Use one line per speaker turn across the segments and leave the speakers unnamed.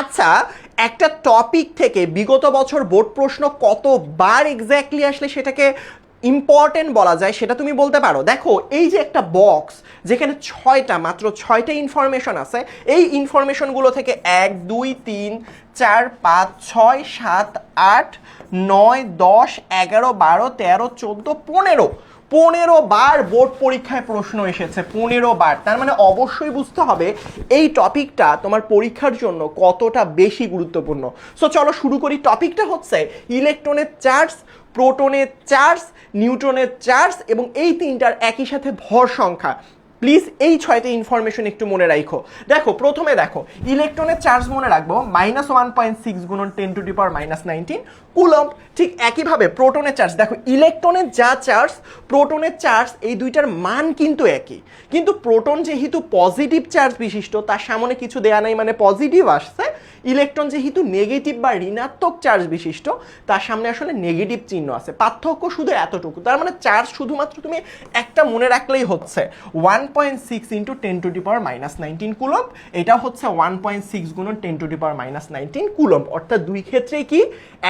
আচ্ছা একটা টপিক থেকে বিগত বছর বোর্ড প্রশ্ন কতবার এক্স্যাক্টলি আসলে সেটাকে ইম্পর্টেন্ট বলা যায় সেটা তুমি বলতে পারো দেখো এই যে একটা বক্স যেখানে ছয়টা মাত্র ছয়টা ইনফরমেশন আছে এই ইনফরমেশনগুলো থেকে এক দুই তিন চার পাঁচ ছয় সাত আট নয় দশ এগারো বারো তেরো চোদ্দো পনেরো পনেরো বার বোর্ড পরীক্ষায় প্রশ্ন এসেছে পনেরো বার তার মানে অবশ্যই বুঝতে হবে এই টপিকটা তোমার পরীক্ষার জন্য কতটা বেশি গুরুত্বপূর্ণ সো চলো শুরু করি টপিকটা হচ্ছে ইলেকট্রনের চার্জ প্রোটনের চার্জ নিউট্রনের চার্জ এবং এই তিনটার একই সাথে ভর সংখ্যা প্লিজ এই ছয়টি ইনফরমেশন একটু মনে রাখো দেখো প্রথমে দেখো ইলেকট্রনের চার্জ মনে রাখবো মাইনাস ওয়ান পয়েন্ট সিক্স গুণন ten to the power minus nineteen coulomb ঠিক একইভাবে প্রোটনের চার্জ দেখো ইলেকট্রনের যা চার্জ প্রোটনের চার্জ এই দুইটার মান কিন্তু একই কিন্তু প্রোটন যেহেতু পজিটিভ চার্জ বিশিষ্ট তার সামনে কিছু দেয়া নাই মানে পজিটিভ আসছে ইলেকট্রন যেহেতু নেগেটিভ বা ঋণাত্মক চার্জ বিশিষ্ট তার সামনে আসলে নেগেটিভ চিহ্ন আছে পার্থক্য শুধু এতটুকু তার মানে চার্জ শুধুমাত্র তুমি একটা মনে রাখলেই হচ্ছে one point six into ten to the power minus nineteen coulomb এটা হচ্ছে ওয়ান পয়েন্ট সিক্স গুণ ten to the power minus nineteen coulomb অর্থাৎ দুই ক্ষেত্রে কি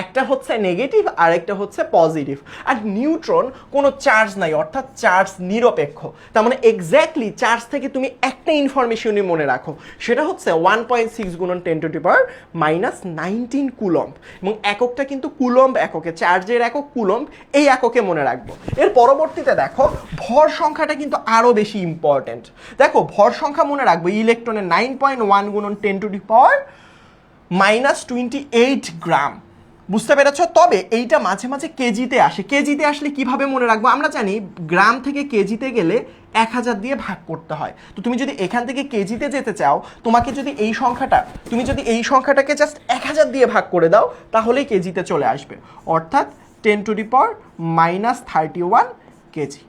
একটা হচ্ছে নেগেটিভ আর একটা হচ্ছে পজিটিভ আর নিউট্রন কোনো চার্জ নাই অর্থাৎ চার্জ নিরপেক্ষ তার মানে এক্স্যাক্টলি চার্জ থেকে তুমি একটা ইনফরমেশনই মনে রাখো সেটা হচ্ছে ওয়ান পয়েন্ট সিক্স গুণ ten to the power minus nineteen coulomb এবং এককটা কিন্তু কুলম্ব এককে চার্জের একক কুলম্ব এই এককে মনে রাখবো এর পরবর্তীতে দেখো ভর সংখ্যাটা কিন্তু আরও বেশি ইম্পর্ট্যান্ট দেখো ভর সংখ্যা মনে রাখবো ইলেকট্রনের নাইন পয়েন্ট ওয়ান গুণন ten to the power minus twenty eight gram বুঝতে পেরেছ তবে এইটা মাঝে মাঝে কেজিতে আসে কেজিতে আসলে কিভাবে মনে রাখবো আমরা জানি গ্রাম থেকে কেজিতে গেলে এক হাজার দিয়ে ভাগ করতে হয় তো তুমি যদি এখান থেকে কেজিতে যেতে চাও তোমাকে যদি এই সংখ্যাটা তুমি যদি এই সংখ্যাটাকে জাস্ট এক হাজার দিয়ে ভাগ করে দাও তাহলেই কেজিতে চলে আসবে অর্থাৎ ten to the power minus thirty one kg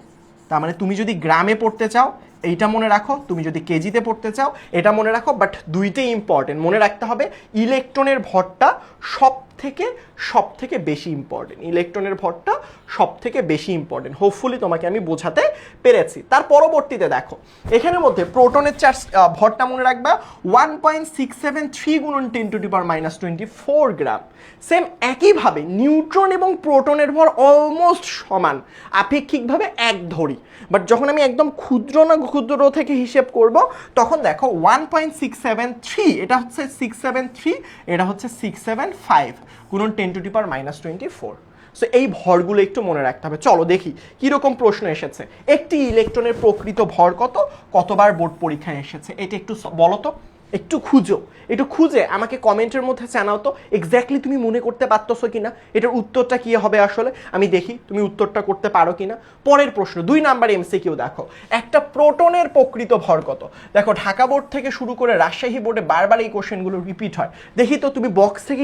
তার মানে তুমি যদি গ্রামে পড়তে চাও এইটা মনে রাখো তুমি যদি কেজিতে পড়তে চাও এটা মনে রাখো বাট দুইটাই ইম্পর্টেন্ট মনে রাখতে হবে ইলেকট্রনের ভরটা সব থেকে সব থেকে বেশি ইম্পর্টেন্ট ইলেকট্রনের ভরটা সব থেকে বেশি ইম্পর্টেন্ট হোপফুলি তোমাকে আমি বোঝাতে পেরেছি তার পরবর্তীতে দেখো এখানের মধ্যে প্রোটনের চার্জ ভরটা মনে রাখবা one point six seven three গুণন ten to power minus twenty four gram same একইভাবে নিউট্রন এবং প্রোটনের ভর অলমোস্ট সমান আপেক্ষিকভাবে এক ধরি বাট যখন আমি একদম ক্ষুদ্র না ক্ষুদ্র থেকে হিসেব করব তখন দেখো one point six seven three এটা হচ্ছে সিক্স সেভেন থ্রি এটা হচ্ছে সিক্স সেভেন ফাইভ গুণন ten to power minus twenty four so এই ভরগুলো একটু মনে রাখতে হবে চলো দেখি কীরকম প্রশ্ন এসেছে একটি ইলেকট্রনের প্রকৃত ভর কত কতবার বোর্ড পরীক্ষায় এসেছে এটা একটু বলো তো একটু খুঁজো একটু খুঁজে আমাকে কমেন্টের মধ্যে জানাও তো এক্স্যাক্টলি তুমি মনে করতে পারতো কি না এটার উত্তরটা কী হবে আসলে আমি দেখি তুমি উত্তরটা করতে পারো কি না পরের প্রশ্ন দুই নাম্বার এমসি কিউ দেখো একটা প্রোটনের প্রকৃত ভর কত দেখো ঢাকা বোর্ড থেকে শুরু করে রাজশাহী বোর্ডে বারবার এই কোশ্চেনগুলো রিপিট হয় দেখি তো তুমি বক্স থেকে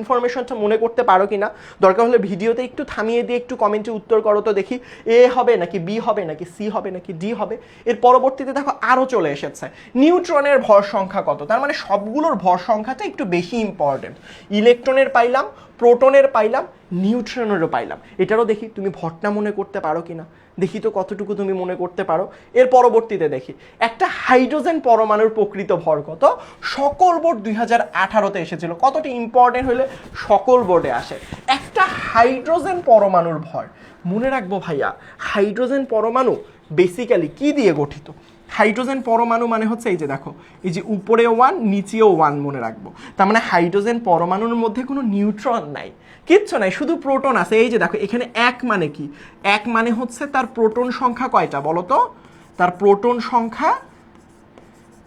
ইনফরমেশনটা মনে করতে পারো কি না দরকার হলে ভিডিওতে একটু থামিয়ে দিয়ে একটু কমেন্টে উত্তর করো তো দেখি এ হবে নাকি বি হবে নাকি সি হবে নাকি ডি হবে এর পরবর্তীতে দেখো আরও চলে এসেছে নিউট্রনের ভর সংখ্যা সংখ্যা কত তার মানে সবগুলোর ভর সংখ্যাটা একটু বেশি ইম্পর্টেন্ট ইলেকট্রনের পাইলাম প্রোটনের পাইলাম নিউট্রনেরও পাইলাম এটারও দেখি তুমি ভরটা মনে করতে পারো কি না দেখি তো কতটুকু তুমি মনে করতে পারো এর পরবর্তীতে দেখি একটা হাইড্রোজেন পরমাণুর প্রকৃত ভর কত সকল বোর্ড দুই হাজার আঠারোতে এসেছিল কতটি ইম্পর্টেন্ট হলে সকল বোর্ডে আসে একটা হাইড্রোজেন পরমাণুর ভর মনে রাখবো ভাইয়া হাইড্রোজেন পরমাণু বেসিক্যালি কি দিয়ে গঠিত হাইড্রোজেন পরমাণু মানে হচ্ছে এই যে দেখো এই যে উপরে ওয়ান নিচেও ওয়ান মনে রাখবো তার মানে হাইড্রোজেন পরমাণুর মধ্যে কোনো নিউট্রন নাই কিচ্ছু নাই শুধু প্রোটন আছে এই যে দেখো এখানে এক মানে কি এক মানে হচ্ছে তার প্রোটন সংখ্যা কয়টা বলো তো তার প্রোটন সংখ্যা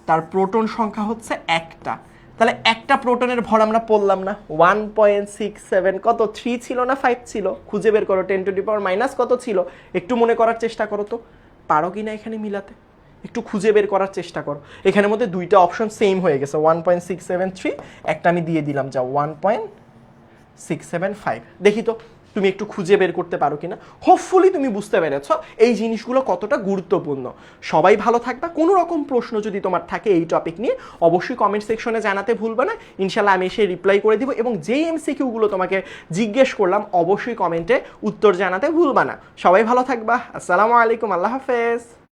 তার প্রোটন সংখ্যা হচ্ছে একটা তাহলে একটা প্রোটনের ভর আমরা পড়লাম না ওয়ান পয়েন্ট সিক্স সেভেন কত থ্রি ছিল না ফাইভ ছিল খুঁজে বের করো ten to the power minus কত ছিল একটু মনে করার চেষ্টা করো তো পারো কি না এখানে মিলাতে একটু খুঁজে বের করার চেষ্টা করো এখানের মধ্যে দুইটা অপশন সেম হয়ে গেছে one point six seven three একটা আমি দিয়ে দিলাম যা one point six seven five দেখি তো তুমি একটু খুঁজে বের করতে পারো কিনা হোপফুলি তুমি বুঝতে পেরেছ এই জিনিসগুলো কতটা গুরুত্বপূর্ণ সবাই ভালো থাকবা কোনো রকম প্রশ্ন যদি তোমার থাকে এই টপিক নিয়ে অবশ্যই কমেন্ট সেকশনে জানাতে ভুলবে না ইনশাল্লাহ আমি এসে রিপ্লাই করে দিব এবং যেই এমসিকিউগুলো তোমাকে জিজ্ঞেস করলাম অবশ্যই কমেন্টে উত্তর জানাতে ভুলবা না সবাই ভালো থাকবা আসসালামু আলাইকুম আল্লাহ হাফেজ